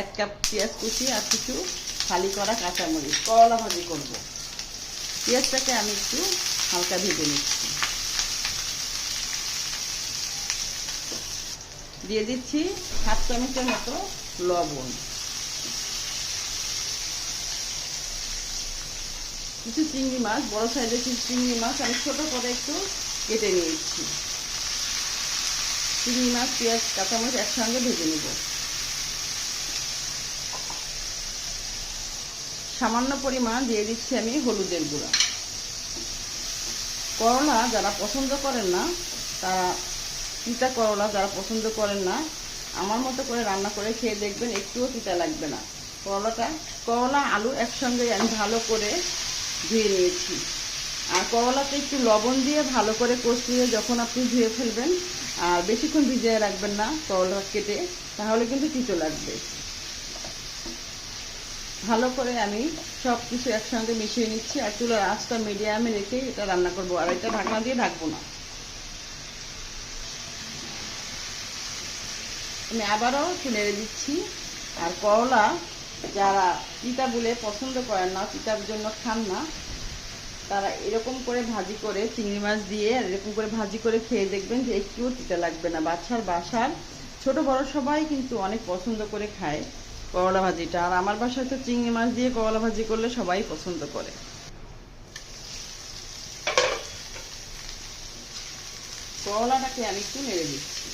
এক কাপ পেঁয়াজ কুচি আর কিছু খালি করা কাঁচামরিচ, করলা ভাজি করব। পেঁয়াজটাকে আমি একটু হালকা ভেজে নিচ্ছি। দিয়ে দিচ্ছি হাফ চামচের মতো লবণ। কিছু চিংড়ি মাছ, বড় সাইজের কিছু চিংড়ি মাছ আমি ছোট করে একটু কেটে নিয়েছি। চিংড়ি মাছ, পেঁয়াজ, কাঁচামরিচ একসঙ্গে ভেজে নেব। সামান্য পরিমাণ দিয়ে দিচ্ছি আমি হলুদের গুঁড়া। করলা যারা পছন্দ করেন না, তারা তিতা করলা যারা পছন্দ করেন না, আমার মতো করে রান্না করে খেয়ে দেখবেন একটুও তিতা লাগবে না। করলাটা, করলা, আলু একসঙ্গে আমি ভালো করে ধুয়ে নিয়েছি। আর করলাতে একটু লবণ দিয়ে ভালো করে কষিয়ে যখন আপনি ধুয়ে ফেলবেন, আর বেশিক্ষণ ভিজিয়ে রাখবেন না করলা কেটে, তাহলে কিন্তু তিতো লাগবে। ভালো করে আমি সব কিছু একসঙ্গে মিশিয়ে নিচ্ছি আর চুলার আঁচটা মিডিয়ামে রেখে এটা রান্না করব, আর এটা ঢাকনা দিয়ে ঢাকবো না। আমি আবারও নেড়ে দিচ্ছি, আর করলা যারা তিতা বলে পছন্দ করেন না, তিতার জন্য খান না, তারা এরকম করে ভাজি করে চিংড়ি মাছ দিয়ে আর এরকম করে ভাজি করে খেয়ে দেখবেন যে একটুও তিতা লাগবে না। বাচ্চার বাসার ছোট বড় সবাই কিন্তু অনেক পছন্দ করে খায়। করলা ভাজিটা। আর আমার বাসায় তো চিংড়ি মাছ দিয়ে করলা ভাজি করলে সবাই পছন্দ করে। করলাটাকে আমি একটু নেড়ে দিচ্ছি।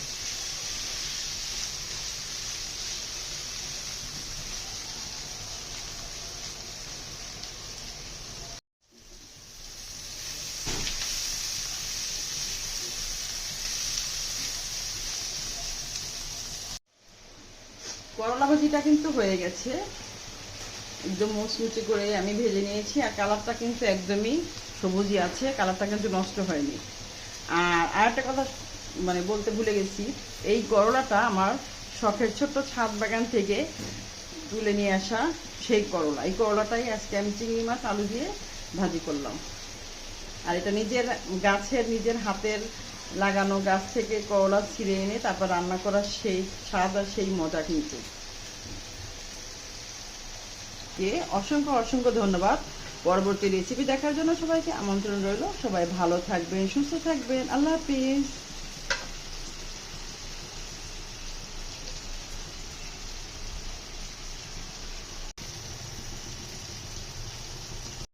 করলা ভাজিটা কিন্তু হয়ে গেছে। একদম মুচমুচি করে আমি ভেজে নিয়েছি আর কালারটা কিন্তু একদমই সবুজই আছে, কালারটা কিন্তু নষ্ট হয়নি। আর আরেকটা কথা মানে বলতে ভুলে গেছি, এই করলাটা আমার শখের ছোট্ট ছাদ বাগান থেকে তুলে নিয়ে আসা সেই করলা। এই করলাটাই আজকে আমি চিংড়ি মাছ, আলু দিয়ে ভাজি করলাম। আর এটা নিজের গাছের, নিজের হাতের লাগানো গাছ থেকে করলা ছিঁড়ে এনে তারপর রান্না করার সেই স্বাদ আর সেই মজা কিন্তু। কে? অসংখ্য অসংখ্য ধন্যবাদ। পরবর্তী রেসিপি দেখার জন্য সবাইকে আমন্ত্রণ রইল। সবাই ভালো থাকবেন, সুস্থ থাকবেন। আল্লাহ হাফিজ।